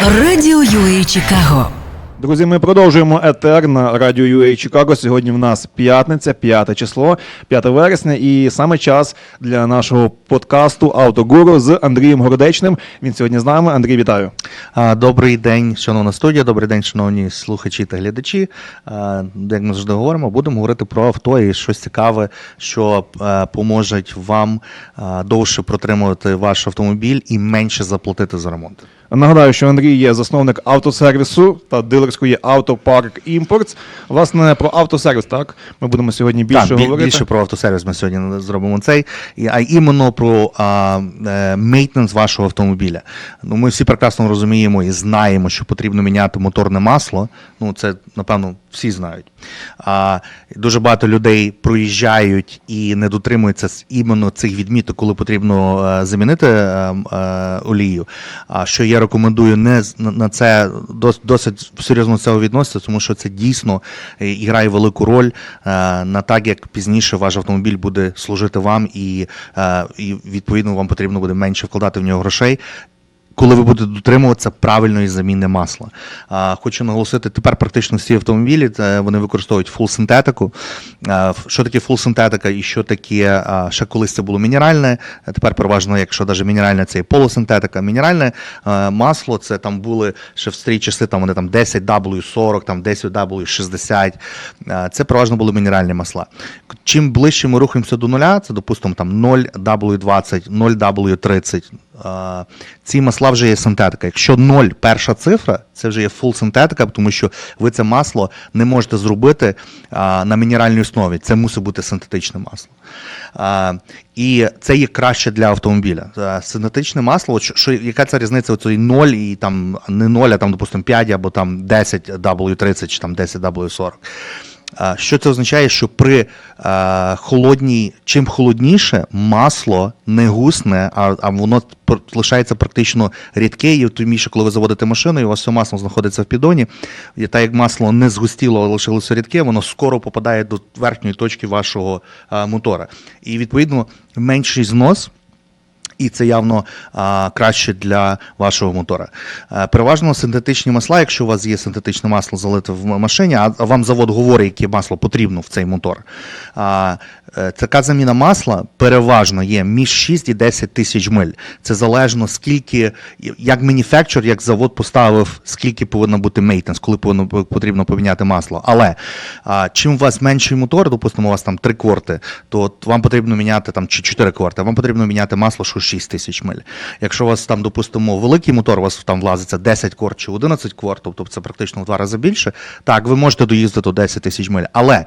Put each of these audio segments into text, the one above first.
Радіо UA Чикаго. Друзі, ми продовжуємо етер на радіо UA Чикаго. Сьогодні в нас п'ятниця, 5 число, 5 вересня, і саме час для нашого подкасту Автогуру з Андрієм Городечним. Він сьогодні з нами. Андрій, вітаю. Добрий день, шановна студія, добрий день, шановні слухачі та глядачі. Як ми завжди говоримо, будемо говорити про авто і щось цікаве, що е, поможе вам е, довше протримувати ваш автомобіль і менше заплатити за ремонт. Нагадаю, що Андрій є засновник автосервісу та дилерської Автопарк Імпортс. Власне, про автосервіс, так? Ми будемо сьогодні більше так, говорити. більше про автосервіс ми сьогодні зробимо цей, а іменно про а, е, мейтненс вашого автомобіля. Ну, ми всі прекрасно розуміємо і знаємо, що потрібно міняти моторне масло. Ну, це, напевно, всі знають. А, дуже багато людей проїжджають і не дотримуються іменно цих відміток, коли потрібно е, замінити е, олію. А що я рекомендую не на- це досить серйозно цього відноситися, тому що це дійсно е, і грає велику роль е, на так, як пізніше ваш автомобіль буде служити вам, і, е, і відповідно вам потрібно буде менше вкладати в нього грошей. Коли ви будете дотримуватися правильної заміни масла, хочу наголосити, тепер практично всі автомобілі вони використовують фул синтетику. Що таке фул синтетика і що таке ще колись це було мінеральне. Тепер переважно, якщо навіть мінеральне, це і полусинтетика. Мінеральне масло це там були ще в старі часи, там вони там 10W40, там 10W60. Це переважно були мінеральні масла. Чим ближче ми рухаємося до нуля, це допустимо там 0W20, 0W30. Ці масла вже є синтетика. Якщо 0 перша цифра, це вже є фул синтетика, тому що ви це масло не можете зробити на мінеральній основі. Це мусить бути синтетичне масло. І це є краще для автомобіля. Синтетичне масло, що, яка ця різниця оцей 0 і там не 0, а там, допустимо, 5 або там 10 W30 чи там 10 W40. Що це означає, що при холодній, чим холодніше, масло не гусне, а, а воно лишається практично рідке, і тим більше, коли ви заводите машину, і у вас все масло знаходиться в піддоні, і так як масло не згустіло, а лишилося рідке, воно скоро попадає до верхньої точки вашого мотора. І відповідно менший знос. І це явно а, краще для вашого мотора. Е, переважно синтетичні масла, якщо у вас є синтетичне масло залите в машині, а а вам завод говорить, яке масло потрібно в цей мотор. А, е, така заміна масла переважно є між 6 і 10 тисяч миль. Це залежно скільки, як манufacturer, як завод поставив, скільки повинно бути maintenance, коли повинно потрібно поміняти масло. Але а, чим у вас менший мотор, допустимо, у вас там 3 кворти, то вам потрібно міняти там чи 4 кворти, вам потрібно міняти масло, що 6 тисяч миль. Якщо у вас там, допустимо, великий мотор, у вас там влазиться 10 кор чи 11 кор, тобто це практично в два рази більше, так, ви можете доїздити до 10 тисяч миль. Але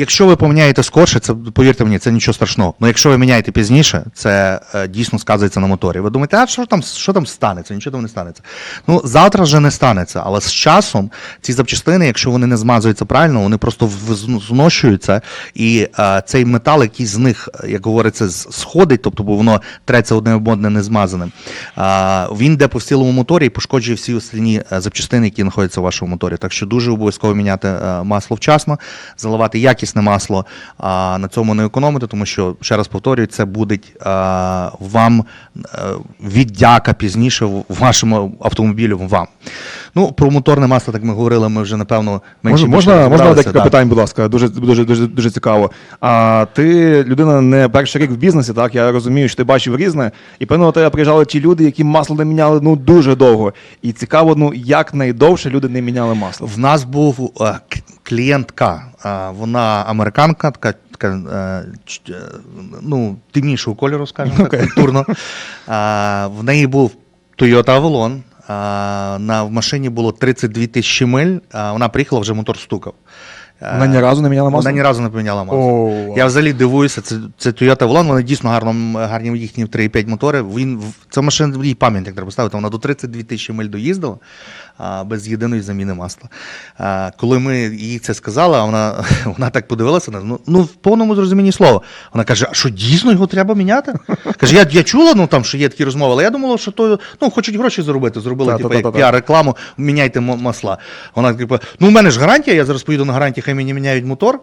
Якщо ви поміняєте скорше, це повірте мені, це нічого страшного. Ну якщо ви міняєте пізніше, це е, дійсно сказується на моторі. Ви думаєте, а що там, що там станеться? Нічого там не станеться. Ну завтра вже не станеться, але з часом ці запчастини, якщо вони не змазуються правильно, вони просто зношуються, і е, цей метал, який з них, як говориться, сходить, тобто бо воно треться одне об одне не змазаним. е, він йде по всілому моторі і пошкоджує всі останні е, запчастини, які знаходяться в вашому моторі. Так що дуже обов'язково міняти е, масло вчасно, заливати якісне масло, а на цьому не економити, тому що, ще раз повторюю, це буде е, вам е, віддяка пізніше в вашому автомобілю вам. Ну, про моторне масло, так ми говорили, ми вже напевно менше Можна, більше можна, декілька так. питань, будь ласка, дуже, дуже, дуже, дуже цікаво. А ти людина не перший рік в бізнесі, так? Я розумію, що ти бачив різне. І певно, до тебе приїжджали ті люди, які масло не міняли ну дуже довго. І цікаво, ну як найдовше люди не міняли масло. В нас був е, клієнтка, вона американка, така, така е, е, ну, темнішого кольору, скажімо так, культурно. В неї був Toyota Avalon. На в машині було 32 тисячі миль. е, Вона приїхала, вже мотор стукав. Вона ні разу не міняла масло? Вона ні разу не поміняла масло. О, Я взагалі дивуюся, це, це Toyota Avalon, вони дійсно гарно, гарні їхні 3,5 мотори. Він, в- це машина, їй пам'ятник треба ставити, вона до 32 тисячі миль доїздила а, без єдиної заміни масла. Коли ми їй це сказали, а вона, вона так подивилася, на ну, ну в повному зрозумінні слова. Вона каже, а що дійсно його треба міняти? Каже, я, я чула, ну там що є такі розмови, але я думала, що то ну, хочуть гроші заробити. Зробили типу, як піар рекламу, міняйте масла. Вона типу, ну в мене ж гарантія, я зараз поїду на гарантію, хай мені міняють мотор.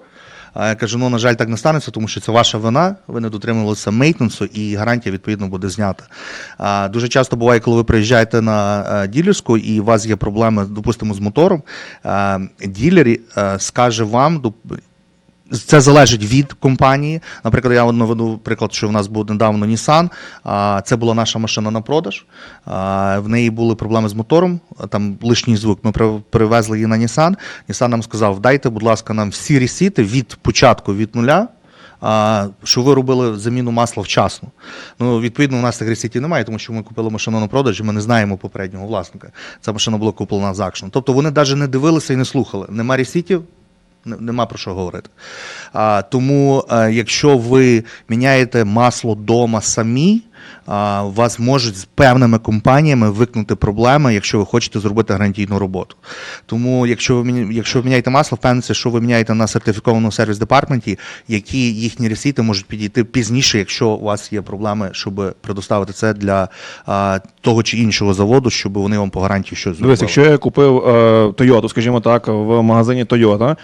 Я кажу: ну, на жаль, так не станеться, тому що це ваша вина, ви не дотримувалися мейтенсу і гарантія відповідно буде знята. Дуже часто буває, коли ви приїжджаєте на а, ділерську і у вас є проблеми, допустимо, з мотором. Ділер а, скаже вам, це залежить від компанії. Наприклад, я одно веду приклад, що в нас був недавно Nissan. Це була наша машина на продаж. В неї були проблеми з мотором, там лишній звук. Ми привезли її на Nissan. Nissan нам сказав: дайте, будь ласка, нам всі ресіти від початку від нуля. Що ви робили заміну масла вчасно. Ну, відповідно, у нас цих ресітів немає, тому що ми купили машину на продаж, і ми не знаємо попереднього власника. Ця машина була куплена з акшн. Тобто вони навіть не дивилися і не слухали. Нема ресітів, Нема про що говорити. А, тому, е, якщо ви міняєте масло вдома самі, а, вас можуть з певними компаніями викнути проблеми, якщо ви хочете зробити гарантійну роботу. Тому, якщо ви, якщо ви міняєте масло, впевненіться, що ви міняєте на сертифікованому сервіс-департменті, які їхні ресіти можуть підійти пізніше, якщо у вас є проблеми, щоб предоставити це для а, того чи іншого заводу, щоб вони вам по гарантії щось зробили. Дивись, якщо я купив е, Toyota, скажімо так, в магазині Toyota,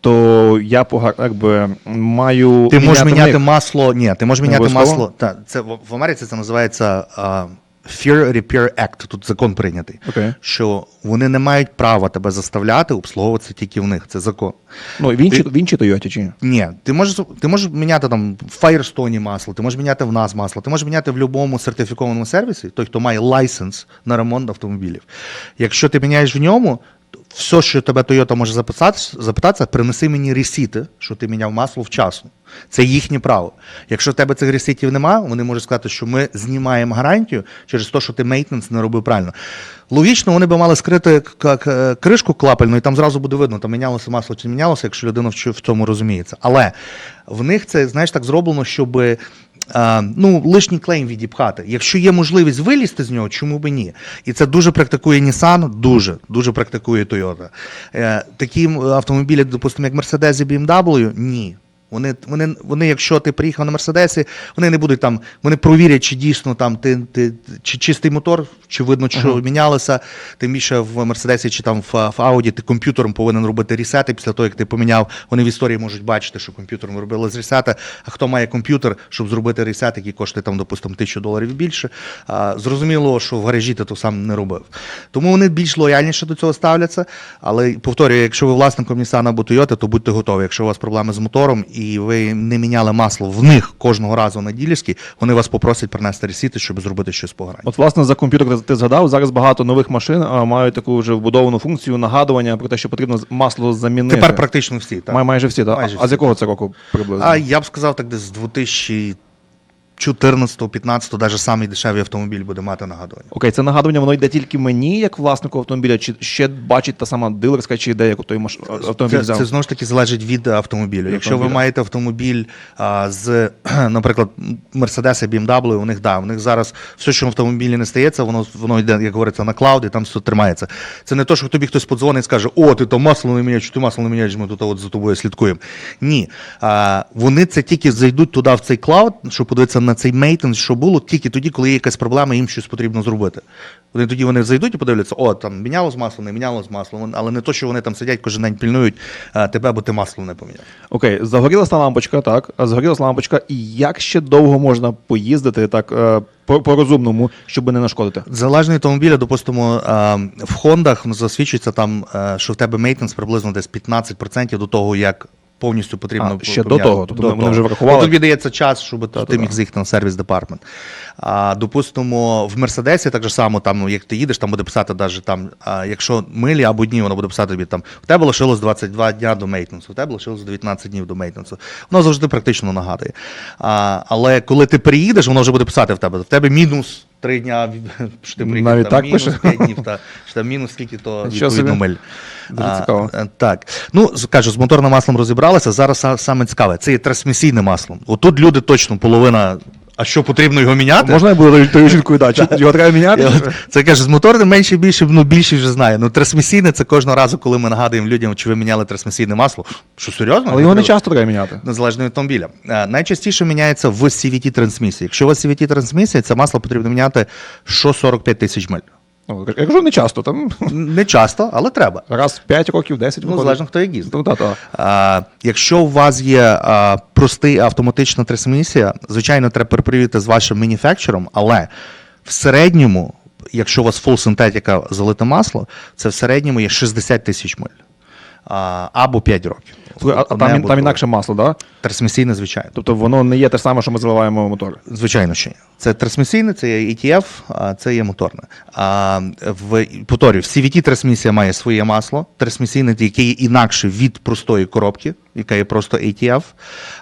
то я пога- якби, маю. Ти можеш міняти них- масло. Ні, ти можеш міняти масло. Та, це в в Америці це називається а, Fear Repair Act. Тут закон прийнятий. Окей. Що вони не мають права тебе заставляти обслуговуватися тільки в них. Це закон. Ну, в іншій, в іншій Toyota чи ні? Ні, ти можеш ти можеш міняти там в Firestone масло, ти можеш міняти в нас масло, ти можеш міняти в будь-якому сертифікованому сервісі, той, хто має лайсенс на ремонт автомобілів. Якщо ти міняєш в ньому, все, що тебе Toyota може запитати, запитатися, принеси мені ресіти, що ти міняв масло вчасно. Це їхнє право. Якщо в тебе цих ресітів немає, вони можуть сказати, що ми знімаємо гарантію через те, що ти мейтненс не робив правильно. Логічно, вони би мали скрити кришку клапельну, і там зразу буде видно, там мінялося масло чи мінялося, якщо людина в цьому розуміється. Але в них це, знаєш, так зроблено, щоб а, ну, лишній клейм відіпхати. Якщо є можливість вилізти з нього, чому би ні? І це дуже практикує Nissan, дуже, дуже практикує Toyota. Е, такі автомобілі, допустимо, як Mercedes і BMW, ні. Вони, вони, вони, якщо ти приїхав на Мерседесі, вони не будуть там, вони провірять, чи дійсно там ти, ти чи чистий мотор, чи видно, що мінялося. Тим більше в Мерседесі чи там в, в Ауді ти комп'ютером повинен робити ресети після того, як ти поміняв. Вони в історії можуть бачити, що комп'ютером робили з ресети. А хто має комп'ютер, щоб зробити ресет, який коштує там, допустимо, тисячу доларів більше, а, зрозуміло, що в гаражі ти то сам не робив. Тому вони більш лояльніше до цього ставляться. Але повторюю, якщо ви власником Nissan або Toyota, то будьте готові. Якщо у вас проблеми з мотором і ви не міняли масло в них кожного разу на ділерській, вони вас попросять принести ресіти, щоб зробити щось по гарантії. От, власне, за комп'ютер ти- ти згадав, зараз багато нових машин мають таку вже вбудовану функцію нагадування про те, що потрібно масло замінити. Тепер практично всі. Так. Май, майже всі, так? Майже а з якого це року приблизно? А я б сказав, так десь з 2014-15 навіть самий дешевий автомобіль буде мати нагадування. Окей, це нагадування, воно йде тільки мені, як власнику автомобіля, чи ще бачить та сама дилерська, чи де як той маш... автомобіль Це, взяв? це знову ж таки залежить від автомобілю. Якщо ви маєте автомобіль а, з, наприклад, Mercedes BMW, у них да, у них зараз все, що в автомобілі не стається, воно воно йде, як говориться, на клауд, і там все тримається. Це не то, що тобі хтось подзвонить і скаже, о, ти то масло не міняєш, ти масло не міняєш, ми тут от за тобою слідкуємо. Ні. А, вони це тільки зайдуть туди в цей клауд, щоб подивитися на цей мейтинг, що було, тільки тоді, коли є якась проблема, їм щось потрібно зробити. Вони тоді вони зайдуть і подивляться, о, там мінялось масло, не мінялось масло, Вон- але не то, що вони там сидять кожен день пільнують а, тебе, бо ти масло не поміняв. Окей, загорілася лампочка, так. Загорілася лампочка, і як ще довго можна поїздити так е, по, по розумному, щоб не нашкодити? Залежно автомобіля, допустимо, в Хондах засвідчується там, е, що в тебе мейтенс приблизно десь 15% до того, як повністю потрібно А, ще до того, тобто вони вже врахували? Тобі дається час, щоб ти міг з'їхати на сервіс департмент. А, допустимо, в Мерседесі так же само, там, ну, як ти їдеш, там буде писати даже там, а, якщо милі або дні, воно буде писати тобі там, в тебе лишилось 22 дня до мейтенсу, в тебе лишилось 19 днів до мейтенсу. Воно завжди практично нагадує. А, але коли ти приїдеш, воно вже буде писати в тебе. В тебе мінус. Три дня, що ти приїхав, Навіть там, так мінус пише? 5 днів, та, що там мінус скільки то відповідно миль. Дуже цікаво. е, Так. Ну, кажу, з моторним маслом розібралися. Зараз саме цікаве. Це є трансмісійне масло. Отут люди точно половина. А що потрібно його міняти? Можна я буду тою жінкою дачі? Його треба міняти? Це каже, з моторним менше більше, ну більше вже знає. Ну, трансмісійне це кожного разу, коли ми нагадуємо людям, чи ви міняли трансмісійне масло. Що серйозно? Але його не часто треба міняти. Незалежно від автомобіля. Е, Найчастіше міняється в CVT трансмісії. Якщо у вас CVT трансмісія, це масло потрібно міняти що 45 тисяч миль. Ну, я кажу, не часто, там Не часто, але треба. раз в 5 років, 10 Ну, залежно, хто як їздить. Ну, та, та. А, якщо у вас є а, простий автоматична трансмісія, звичайно, треба перепровірити з вашим мініфекчером, але в середньому, якщо у вас фул синтетика залите масло, це в середньому є 60 тисяч миль. Або 5 років. Слухай, а, там, там інакше масло, да? Трансмісійне, звичайно. Тобто воно не є те саме, що ми заливаємо мотор. Звичайно, що ні. Це трансмісійне, це є ETF, а це є моторне. А в повторюю, в CVT трансмісія має своє масло, трансмісійне, яке є інакше від простої коробки, яка є просто ATF.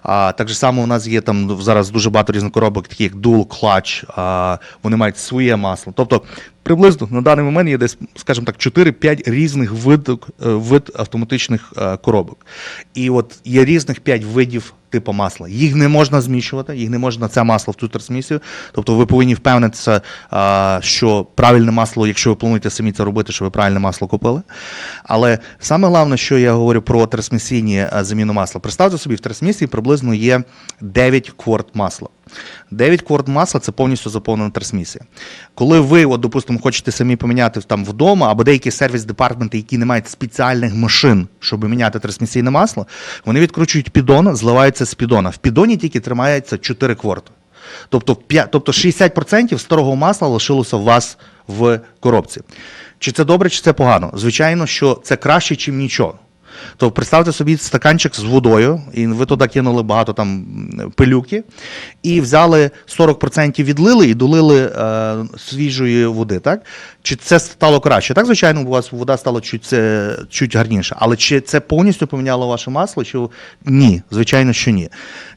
А так же само у нас є там зараз дуже багато різних коробок, такі як Dual Clutch, а, вони мають своє масло. Тобто приблизно на даний момент є десь, скажімо так, 4-5 різних видок, е, вид автоматичних е, коробок. І от є різних 5 видів типу масла. Їх не можна змішувати, їх не можна це масло в цю трансмісію. Тобто ви повинні впевнитися, що правильне масло, якщо ви плануєте самі це робити, що ви правильне масло купили. Але саме головне, що я говорю про трансмісійні заміну масла. Представте собі, в трансмісії приблизно є 9 кварт масла. 9 кварт масла це повністю заповнена трансмісія. Коли ви, от, допустимо, хочете самі поміняти там вдома, або деякі сервіс-департаменти, які не мають спеціальних машин, щоб міняти трансмісійне масло, вони відкручують піддон, зливаються з піддона. В піддоні тільки тримається 4 кварти. Тобто, п'я- тобто 60% старого масла лишилося у вас в коробці. Чи це добре, чи це погано? Звичайно, що це краще, ніж нічого. То представте собі стаканчик з водою, і ви туди кинули багато там пилюки, і взяли 40% відлили і долили е, свіжої води. Так? Чи це стало краще? Так, звичайно, у вас вода стала чуть, е, чуть гарніша. Але чи це повністю поміняло ваше масло? Чи... Ні, звичайно, що ні.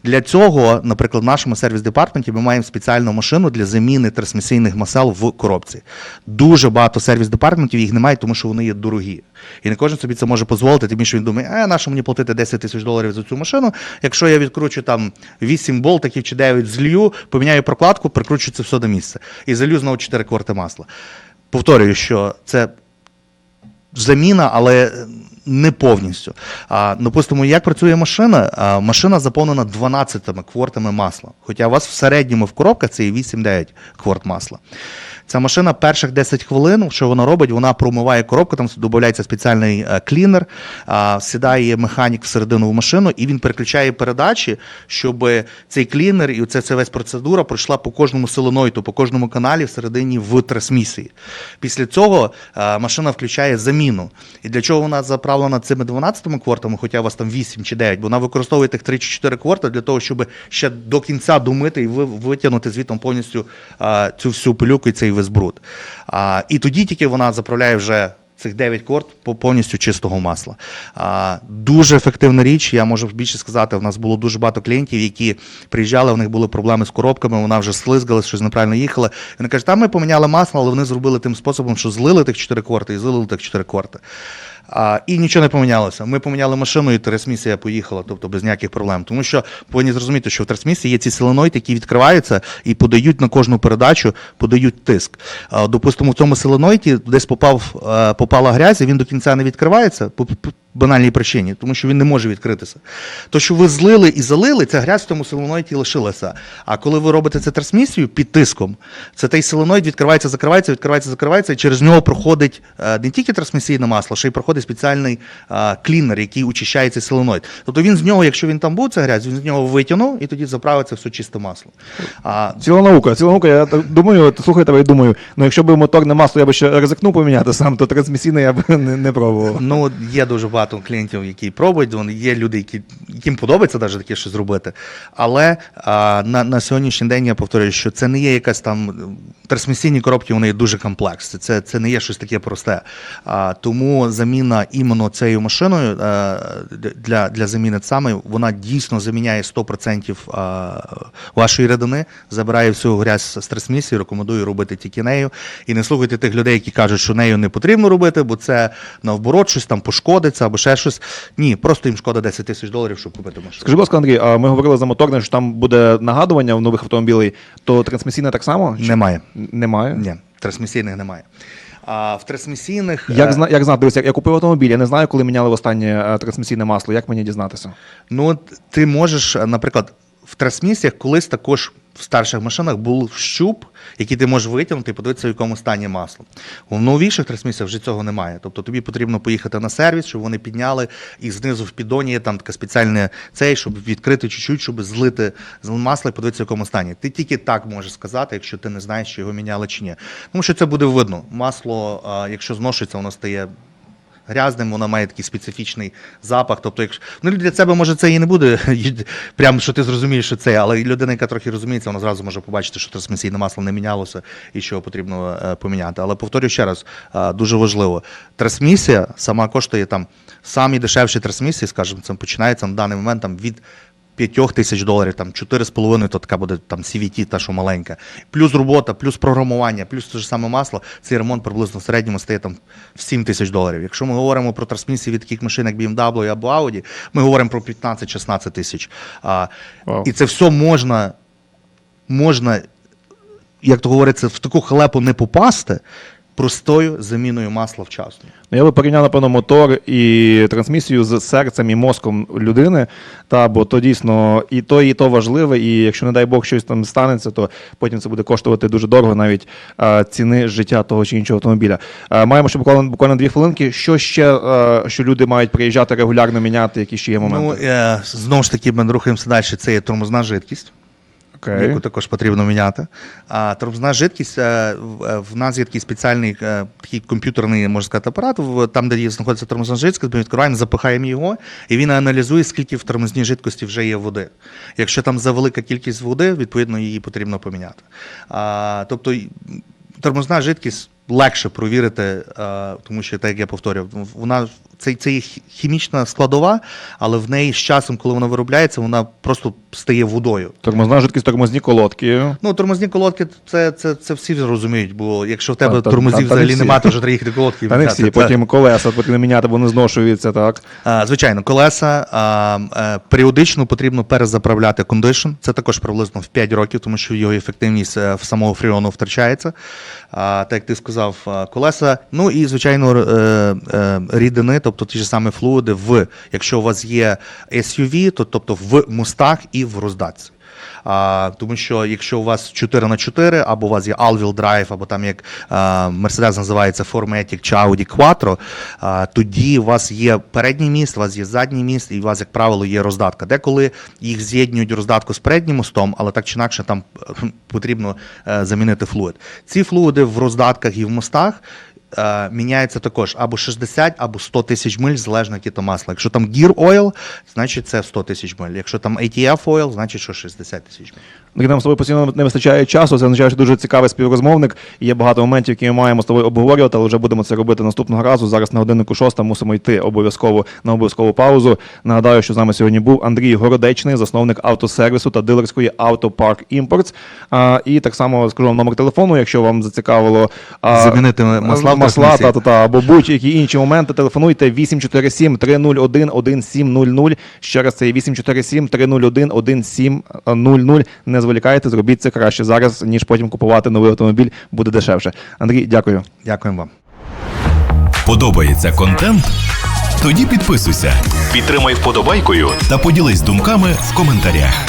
Для цього, наприклад, в нашому сервіс-департаменті ми маємо спеціальну машину для заміни трансмісійних масел в коробці. Дуже багато сервіс-департаментів їх немає, тому що вони є дорогі. І не кожен собі це може дозволити, тим більше він думає, а на що мені платити 10 тисяч доларів за цю машину, якщо я відкручу там 8 болтиків чи 9 злью, поміняю прокладку, прикручу це все до місця. І залью знову 4 кварти масла. Повторюю, що це заміна, але не повністю. А, допустимо, як працює машина? А, машина заповнена 12 квартами масла. Хоча у вас в середньому в коробках це і 8-9 кварт масла. Ця машина перших 10 хвилин, що вона робить, вона промиває коробку, там додається спеціальний е, клінер, сідає механік всередину в машину, і він переключає передачі, щоб цей клінер і ця, весь процедура пройшла по кожному соленоїду, по кожному каналі всередині в трансмісії. Після цього е, машина включає заміну. І для чого вона заправлена цими 12 квартами, хоча у вас там 8 чи 9, бо вона використовує тих 3 чи 4 кварти для того, щоб ще до кінця домити і витягнути звітом повністю е, цю всю пилюку і цей весь бруд. А, і тоді тільки вона заправляє вже. Цих 9 корт повністю чистого масла. А, дуже ефективна річ. Я можу більше сказати. в нас було дуже багато клієнтів, які приїжджали, у них були проблеми з коробками, вона вже слизгалась, щось неправильно їхала. Вони кажуть, там ми поміняли масло, але вони зробили тим способом, що злили тих 4 корти і злили тих 4 корти. А, і нічого не помінялося. Ми поміняли машину, і трансмісія поїхала, тобто без ніяких проблем. Тому що повинні зрозуміти, що в трансмісії є ці соленоїди, які відкриваються і подають на кожну передачу, подають тиск. А, допустимо, в цьому соленоїді десь попав, е, попала грязь, і він до кінця не відкривається банальній причині, тому що він не може відкритися. То, що ви злили і залили, ця грязь в тому соленоїді лишилася. А коли ви робите це трансмісію під тиском, це той соленоїд відкривається, закривається, відкривається, закривається, і через нього проходить е, не тільки трансмісійне масло, ще й проходить спеціальний е, клінер, який очищає цей соленоїд. Тобто він з нього, якщо він там був, ця грязь, він з нього витягнув і тоді заправиться все чисте масло. А, Ціла наука, ціла наука. Я так думаю, от слухаю тебе і думаю, ну якщо б моторне масло я б ще ризикнув поміняти сам, то трансмісійне я б не, не пробував. Ну, є дуже багато клієнтів, які пробують. Вони є люди, які яким подобається навіть таке щось зробити. Але а, на, на сьогоднішній день я повторюю, що це не є якась там трансмісійні коробки, вони є дуже комплексні. Це, це не є щось таке просте. А, тому заміна іменно цією машиною а, для, для заміни саме вона дійсно заміняє 100% а, вашої рідини, забирає всю грязь з трансмісії, рекомендую робити тільки нею. І не слухайте тих людей, які кажуть, що нею не потрібно робити, бо це навборот щось там пошкодиться або ще щось. Ні, просто їм шкода 10 тисяч доларів, щоб купити машину. Скажи, будь ласка, Андрій, а ми говорили за моторне, що там буде нагадування в нових автомобілей, то трансмісійне так само? Чи- Немає. Немає? Ні, трансмісійних немає. А в трансмісійних Як, е, зна, як знати, як я, купив автомобіль, я не знаю, коли міняли в останнє е, трансмісійне масло. Як мені дізнатися? Ну, ти можеш, е, наприклад, в трансмісіях колись також в старших машинах був щуп, який ти можеш витягнути і подивитися, в якому стані масло. У новіших трансмісіях вже цього немає. Тобто тобі потрібно поїхати на сервіс, щоб вони підняли, і знизу в піддоні є там така спеціальна цей, щоб відкрити чуть-чуть, щоб злити масло і подивитися, в якому стані. Ти тільки так можеш сказати, якщо ти не знаєш, чи його міняли чи ні. Тому що це буде видно. Масло, якщо зношується, воно стає грязним, воно має такий специфічний запах. Тобто, якщо ну для себе може це і не буде прям, що ти зрозумієш, що це, але людина, яка трохи розуміється, вона зразу може побачити, що трансмісійне масло не мінялося і що потрібно е, поміняти. Але повторюю ще раз, е, дуже важливо. Трансмісія сама коштує там самі дешевші трансмісії, скажімо, це починається на даний момент там від. 5 тисяч доларів, там 4,5, то така буде там CVT, та що маленька. Плюс робота, плюс програмування, плюс те ж саме масло, цей ремонт приблизно в середньому стає там в 7 тисяч доларів. Якщо ми говоримо про трансмісії від таких машин, як BMW або Audi, ми говоримо про 15-16 тисяч. А, Вау. І це все можна, можна, як то говориться, в таку халепу не попасти простою заміною масла вчасно. Ну, я би порівняв, напевно, мотор і трансмісію з серцем і мозком людини. Та, бо то дійсно і то, і то важливе, і якщо, не дай Бог, щось там станеться, то потім це буде коштувати дуже дорого, навіть е, ціни життя того чи іншого автомобіля. Е, маємо ще буквально, буквально дві хвилинки. Що ще, е, що люди мають приїжджати регулярно міняти, які ще є моменти? Ну, е, знову ж таки, ми рухаємося далі. Це є тормозна жидкість. Окей. яку також потрібно міняти. А тормозна жидкість е, в е, нас є такий спеціальний е, такий комп'ютерний, можна сказати, апарат. Там, де знаходиться тормозна жидкість, ми відкриваємо, запихаємо його, і він аналізує, скільки в тормозній жидкості вже є води. Якщо там завелика кількість води, відповідно її потрібно поміняти. А, тобто тормозна жидкість. Легше провірити, тому що, так як я повторював, вона це, це є хімічна складова, але в неї з часом, коли вона виробляється, вона просто стає водою. Тормозна жидкість, тормозні колодки. Ну, тормозні колодки, це, це, це всі розуміють, бо якщо в тебе Та- тормозів та- та не взагалі немає, то вже треба їхати колодки. Та не всі, Та- потім колеса потрібно міняти, бо вони зношуються, так. А, Звичайно, колеса а, е, періодично потрібно перезаправляти кондишн. Це також приблизно в 5 років, тому що його ефективність е, в самого фріону втрачається. А, так як ти сказав, колеса. Ну і звичайно, е, е, рідини, тобто ті ж самі флуїди, в якщо у вас є SUV, то тобто в мостах і в роздатці. А, тому що якщо у вас 4 на 4 або у вас є all-wheel drive, або там як Mercedes називається Formatic чи Audi Quattro, а, тоді у вас є передній міст, у вас є задній міст, і у вас, як правило, є роздатка. Деколи їх з'єднують роздатку з переднім мостом, але так чи інакше там е, потрібно е, замінити флуїд. Ці флуїди в роздатках і в мостах. Е, Міняється також або 60, або 100 тисяч миль, залежно яке то масло. Якщо там Gear Oil, значить це 100 тисяч миль. Якщо там ATF Oil, значить що 60 тисяч миль. Ну, Нам з тобою постійно не вистачає часу. Це означає, що дуже цікавий співрозмовник. І є багато моментів, які ми маємо з тобою обговорювати, але вже будемо це робити наступного разу. Зараз на годиннику шоста мусимо йти обов'язково на обов'язкову паузу. Нагадаю, що з нами сьогодні був Андрій Городечний, засновник автосервісу та дилерської Автопарк Імпортс. А, і так само скажу вам номер телефону, якщо вам зацікавило а, Замінити масла масла та, та, та, або будь-які інші моменти. Телефонуйте 847 301 1700. Ще раз це 847 301 1700. Не зволікайте, зробіть це краще зараз, ніж потім купувати новий автомобіль буде дешевше. Андрій, дякую. Дякуємо вам. Подобається контент? Тоді підписуйся, підтримай вподобайкою та поділись думками в коментарях.